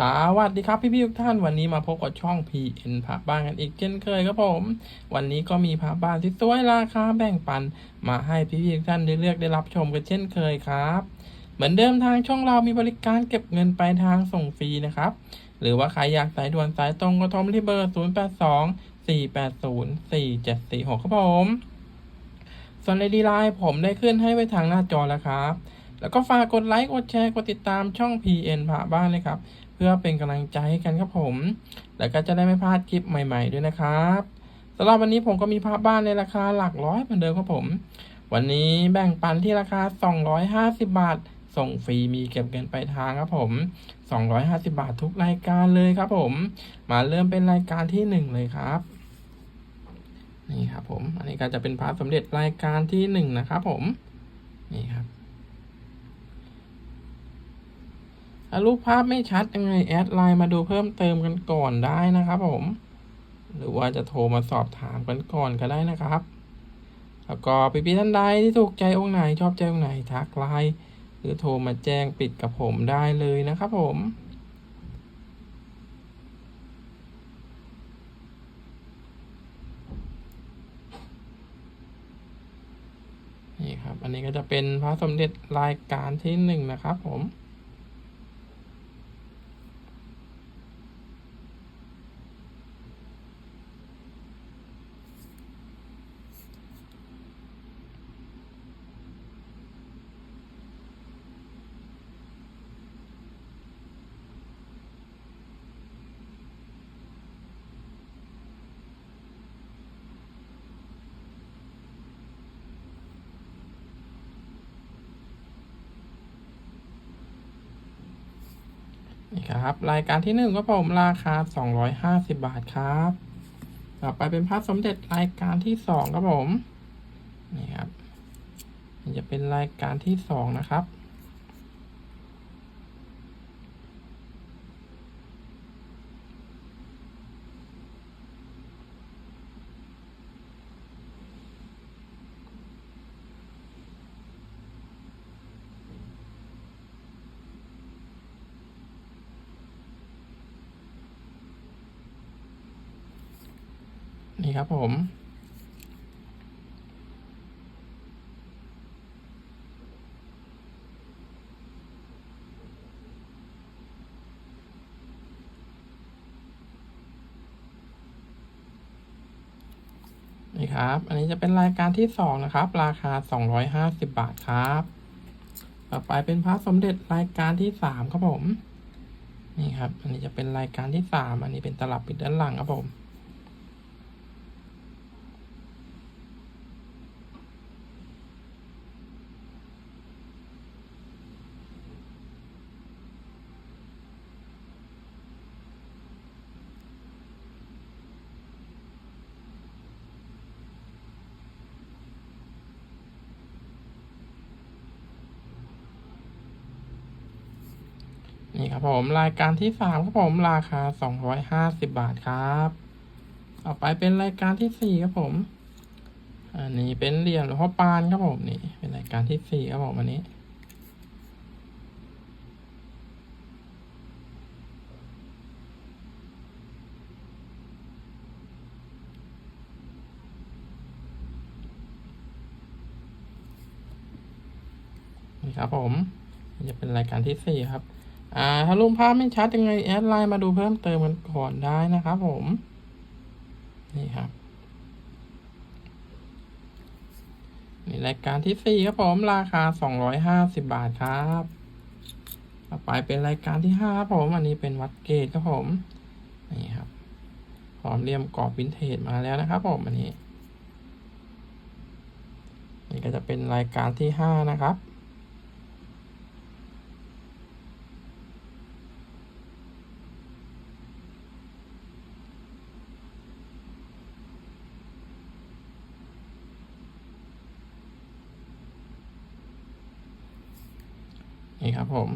สวัสดีครับพี่พี่ๆทุกท่านวันนี้มาพบกับช่อง PN พระบ้านกันอีกเช่นเคยครับผม วันนี้ก็มีพระบ้านที่สวยราคาแบ่งปัน มาให้พี่พี่ๆทุกท่านได้เลือกได้รับชมกันเช่นเคยครับ เหมือนเดิมทางช่องเรามีบริการเก็บเงินปลายทางส่งฟรีนะครับ หรือว่าใครอยากสายด่วนสายตรงก็โทรมาที่เบอร์ 0 8 2 4 8 0 4 7 4 6 ครับผมส่วนในดีไลน์ผมได้ขึ้นให้ไว้ทางหน้าจอแล้วครับแล้วก็ฝากกดไลค์ กดแชร์ กดติดตามช่อง PN พระบ้านเลยครับ เพื่อเป็นกำลังใจให้กันครับผม แล้วก็จะได้ไม่พลาดคลิปใหม่ ๆ ด้วยนะครับสำหรับวันนี้ผมก็มีพระบ้านในราคาหลักร้อยเหมือนเดิมครับผม วันนี้แบ่งปันที่ราคา 250 บาท ส่งฟรีมีเก็บเงินไปลายทางครับผม 250 บาททุกรายการเลยครับผม มาเริ่มเป็นรายการที่หนึ่งเลยครับ นี่ครับผม อันนี้ก็จะเป็นพระสมเด็จรายการที่หนึ่งนะครับผม นี่ครับ ถ้ารูปภาพไม่ชัดยังไงแอดไลน์มาดูเพิ่มเติมกันก่อนได้นะครับผม หรือว่าจะโทรมาสอบถามกันก่อนก็ได้นะครับ แล้วก็พี่พี่ๆท่านใดที่ถูกใจองค์ไหนชอบใจองค์ไหนทักไลน์หรือโทรมาแจ้งปิดกับผมได้เลยนะครับผมนี่ครับ อันนี้ก็จะเป็นพระสมเด็จรายการที่หนึ่งนะครับผม ครับ รายการที่หนึ่งก็ผมราคา250บาทครับ ต่อไปเป็นพระสมเด็จรายการที่สองครับผม นี่ครับจะเป็นรายการที่สองนะครับ นี่ครับผม นี่ครับ อันนี้จะเป็นรายการที่สองนะครับ ราคา250บาทครับ ต่อไปเป็นพระสมเด็จรายการที่สามครับผม นี่ครับ อันนี้จะเป็นรายการที่สามอันนี้เป็นตลับปิดด้านหลังครับผม นี่ครับผมรายการที่สามครับผมราคาสองร้อยห้าสิบบาทครับต่อไปเป็นรายการที่สี่ครับผม อันนี้เป็นเหรียญหลวงพ่อปานครับผมนี่ เป็นรายการที่สี่ครับผมอันนี้นี่ครับผมจะเป็นรายการที่สี่ครับ อ่าถ้ารูปภาพไม่ชัดยังไงแอดไลน์มาดูเพิ่มเติมกันก่อนได้นะครับผม นี่ครับนี่รายการที่สี่ครับผมราคาสองร้อยห้าสิบาทครับต่อไปเป็นรายการที่ห้าครับผมอันนี้เป็นวัดเกตครับผมนี่ครับพร้อมเรียมกรอบวินเทจมาแล้วนะครับผมอันนี้ นี่ก็จะเป็นรายการที่ห้านะครับ นี่ครับผม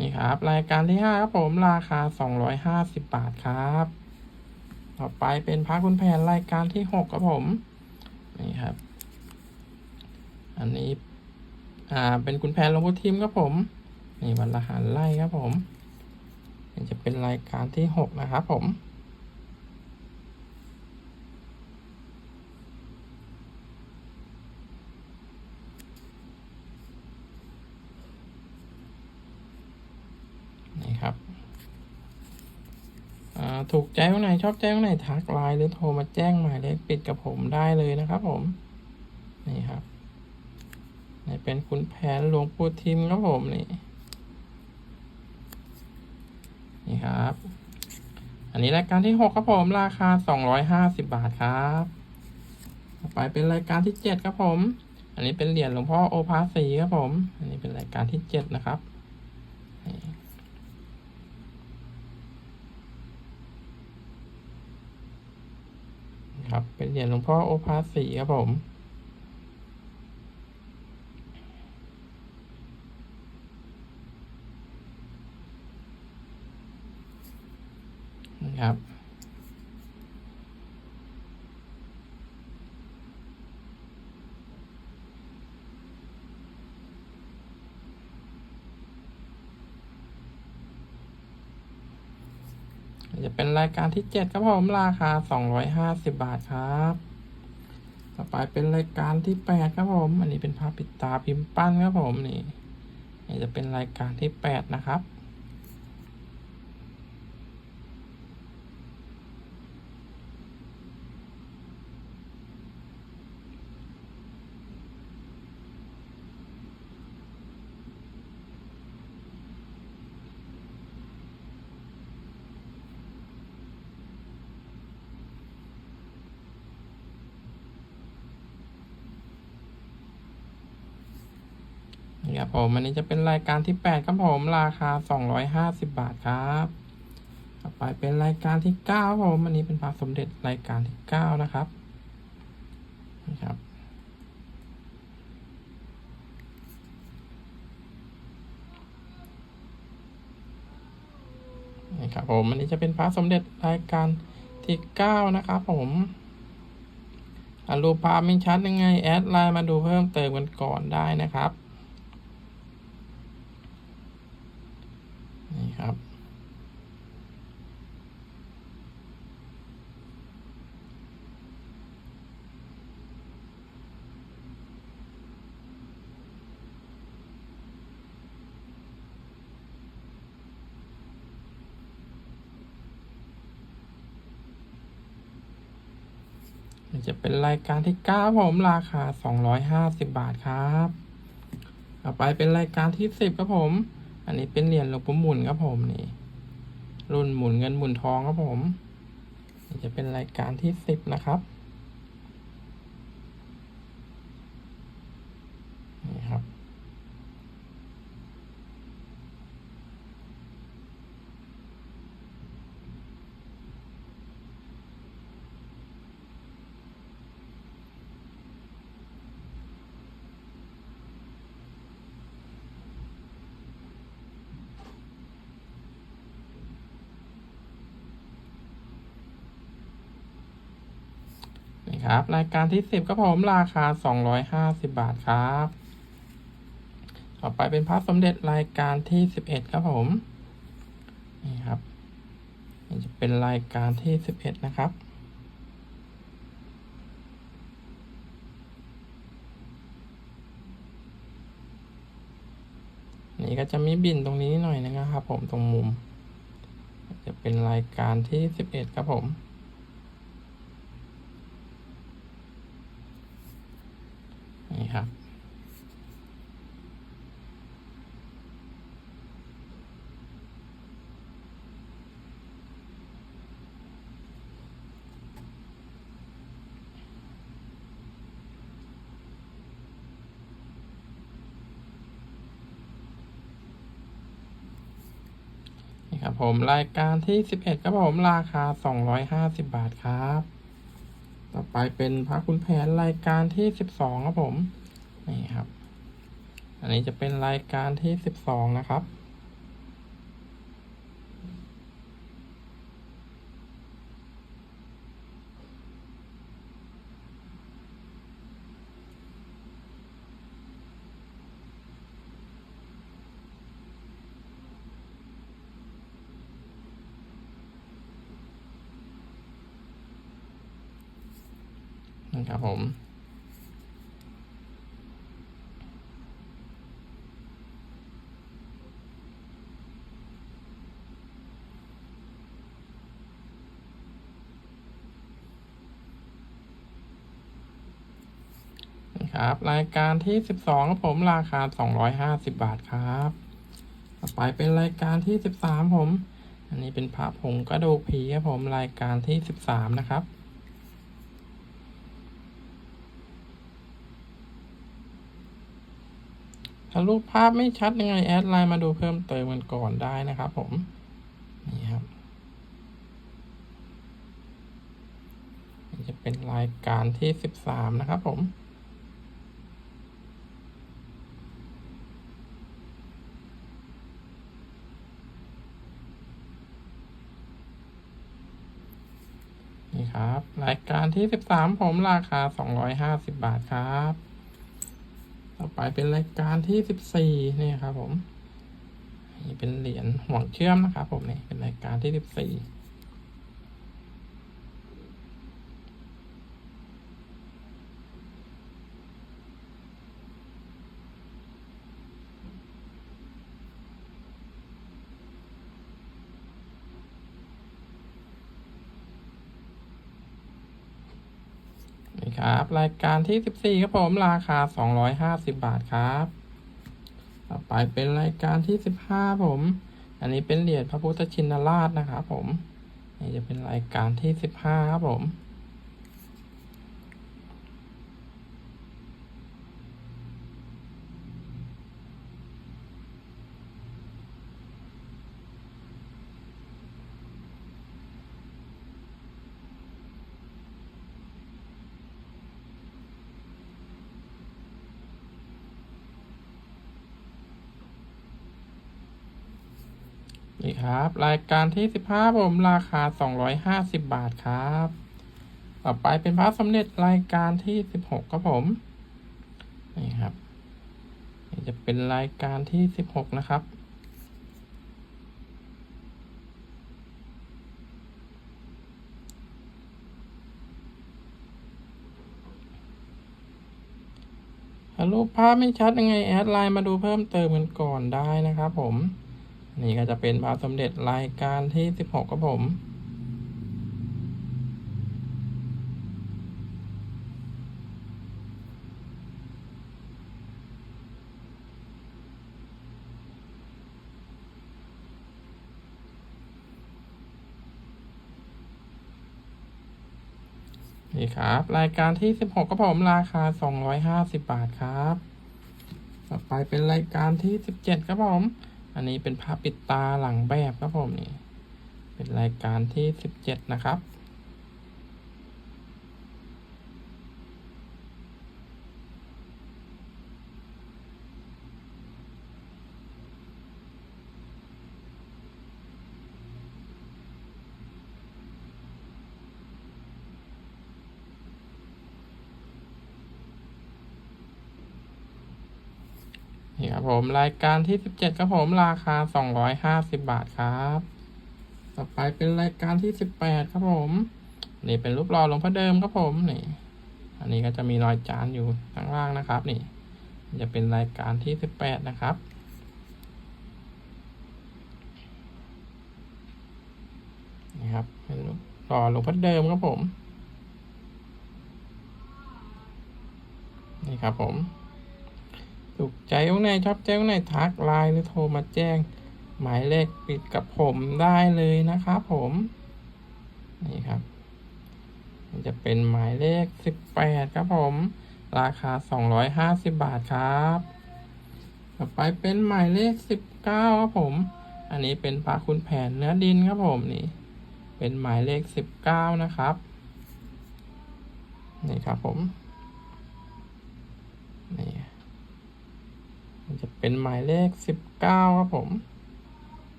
นี่ครับ รายการที่ห้าครับผม ราคาสองร้อยห้าสิบบาทครับ ต่อไปเป็นพระคุณแผนรายการที่หกครับผม นี่ครับ อันนี้ อ่า เป็นคุณแผนลงพ่อทิมครับผม นี่วันละหันไล่ครับผมนี่จะเป็นรายการที่หกนะครับผม นี่ครับ อ่า ถูกใจตรงไหนชอบใจตรงไหนทักไลน์หรือโทรมาแจ้งหมายเลขปิดกับผมได้เลยนะครับผม นี่ครับ นี่เป็นคุณแผนหลวงปู่ทิมครับผมนี่นี่ครับ อันนี้รายการที่หกครับผม ราคาสองร้อยห้าสิบบาทครับต่อไปเป็นรายการที่เจ็ดครับผม อันนี้เป็นเหรียญหลวงพ่อโอภาสีครับผม อันนี้เป็นรายการที่เจ็ดนะครับนี่ครับเป็นเหรียญหลวงพ่อโอภาสีครับผม นะ ครับ จะเป็นรายการที่เจ็ดครับผมราคาสองร้อยห้าสิบบาทครับ ต่อไปเป็นรายการที่แปดครับผม อันนี้เป็นภาพปิดตาพิมพ์ปั้นครับผมนี่นี่จะเป็นรายการที่แปดนะครับ ครับผมอันนี้จะเป็นรายการที่แปดครับผมราคาสองร้อยห้าสิบบาทครับต่อไปเป็นรายการที่เก้าครับผมอันนี้เป็นพระสมเด็จรายการที่เก้านะครับนี่ครับนี่ครับผมอันนี้จะเป็นพระสมเด็จรายการที่เก้านะครับผมอรูปภาพไม่ชัดยังไง แอดไลน์มาดูเพิ่มเติมกันก่อนได้นะครับ นี่ ครับ จะเป็นรายการที่เก้าผมราคาสองร้อยห้าสิบบาทครับ ต่อไปเป็นรายการที่สิบครับผม อันนี้เป็นเหรียญหลวงปู่หมุนครับผมนี่ รุ่นหมุนเงินหมุนทองครับผม จะเป็นรายการที่สิบนะครับ นี่ครับ นี่ ครับ รายการที่สิบครับผมราคาสองร้อยห้าสิบบาทครับ ต่อไปเป็นพระสมเด็จรายการที่สิบเอ็ดครับผมนี่ครับนี่จะเป็นรายการที่สิบเอ็ดนะครับนี่ก็จะมีบินตรงนี้หน่อยนะครับผมตรงมุม จะเป็นรายการที่สิบเอ็ดครับผม ผมรายการที่สิบเอ็ดครับผมราคาสองร้อยห้าสิบบาทครับ ต่อไปเป็นพระคุณแผนรายการที่สิบสองครับผม นี่ครับ อันนี้จะเป็นรายการที่สิบสองนะครับ นะครับผมครับรายการที่สิบสองครับผมราคาสองร้อยห้าสิบบาทครับ ต่อไปเป็นรายการที่สิบสามผม อันนี้เป็นพระผงกระดูกผีครับผมรายการที่สิบสามนะครับ ถ้ารูปภาพไม่ชัดยังไงแอดไลน์มาดูเพิ่มเติมกันก่อนได้นะครับผม นี่ครับจะเป็นรายการที่สิบสามนะครับผมนี่ครับ รายการที่สิบสามผมราคาสองร้อยห้าสิบบาทครับ ต่อไปเป็นรายการที่สิบสี่นี่ครับผม นี่เป็นเหรียญห่วงเชื่อมนะครับผมนี่เป็นรายการที่สิบสี่นี่ ครับ รายการที่สิบสี่ครับผมราคาสองร้อยห้าสิบบาทครับ ต่อไปเป็นรายการที่สิบห้าผม อันนี้เป็นเหรียญพระพุทธชินราชนะครับผมนี่จะเป็นรายการที่สิบห้าครับผม นี่ครับ รายการที่สิบห้าผมราคาสองร้อยห้าสิบบาทครับ ต่อไปเป็นพระสมเด็จรายการที่สิบหกครับผม นี่ครับนี่จะเป็นรายการที่สิบหกนะครับถ้ารูปภาพไม่ชัดยังไง แอดไลน์มาดูเพิ่มเติมกันก่อนได้นะครับผม นี่ก็จะเป็นพระสมเด็จรายการที่สิบหกครับผม นี่ครับ รายการที่สิบหกครับผมราคาสองร้อยห้าสิบบาทครับ ต่อไปเป็นรายการที่สิบเจ็ดครับผม อันนี้เป็นภาพปิดตาหลังแบบครับผมนี่ เป็นรายการที่สิบเจ็ดนะครับ นี่ครับผมรายการที่สิบเจ็ดครับผมราคาสองร้อยห้าสิบบาทครับ ต่อไปเป็นรายการที่สิบแปดครับผม นี่เป็นรูปหล่อหลวงพ่อเดิมครับผมนี่ อันนี้ก็จะมีรอยจานอยู่ข้างล่างนะครับ นี่ จะเป็นรายการที่สิบแปดนะครับนี่ครับเป็นรูปหล่อหลวงพ่อเดิมครับผม นี่ครับผม ถูกใจองค์ไหนชอบใจองค์ไหนทักไลน์หรือโทรมาแจ้ง หมายเลขปิดกับผมได้เลยนะครับผม นี่ครับ มันจะเป็นหมายเลขสิบแปดครับผม ราคาสองร้อยห้าสิบบาทครับ ต่อไปเป็นหมายเลขสิบเก้าครับผม อันนี้เป็นพระคุณแผนเนื้อดินครับผมนี่ เป็นหมายเลขสิบเก้านะครับ นี่ครับผม นี่ มันจะ เป็นหมายเลขสิบเก้าครับผม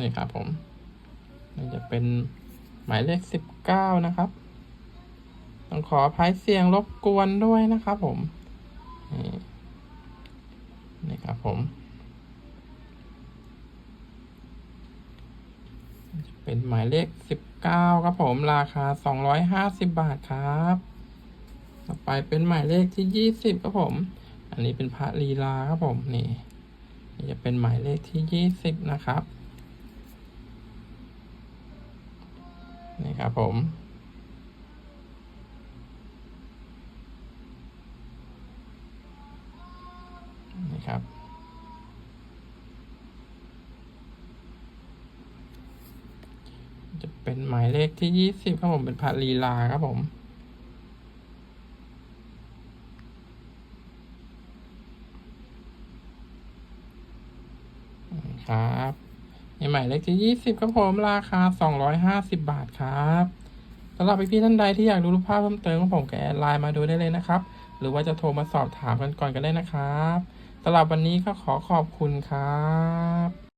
นี่ครับผมมันจะเป็นหมายเลขสิบเก้านะครับ ต้องขออภัยเสียงรบกวนด้วยนะครับผม นี่นี่ครับผม เป็นหมายเลขสิบเก้าครับผมราคาสองร้อยห้าสิบบาทครับ ต่อไปเป็นหมายเลขที่ยี่สิบครับผม อันนี้เป็นพระลีลาครับผมนี่นี่จะเป็นหมายเลขที่ยี่สิบนะครับนี่ครับผมนี่ครับ จะเป็นหมายเลขที่ยี่สิบครับผมเป็นพระลีลาครับผม ครับนี่หมายเลขที่ยี่สิบครับผมราคาสองร้อยห้าสิบบาทครับสำหรับพี่ๆท่านใดที่อยากดูรูปภาพเพิ่มเติมของผมก็แอดไลน์มาดูได้เลยนะครับ หรือว่าจะโทรมาสอบถามกันก่อนก็ได้นะครับสำหรับวันนี้ก็ขอขอบคุณครับ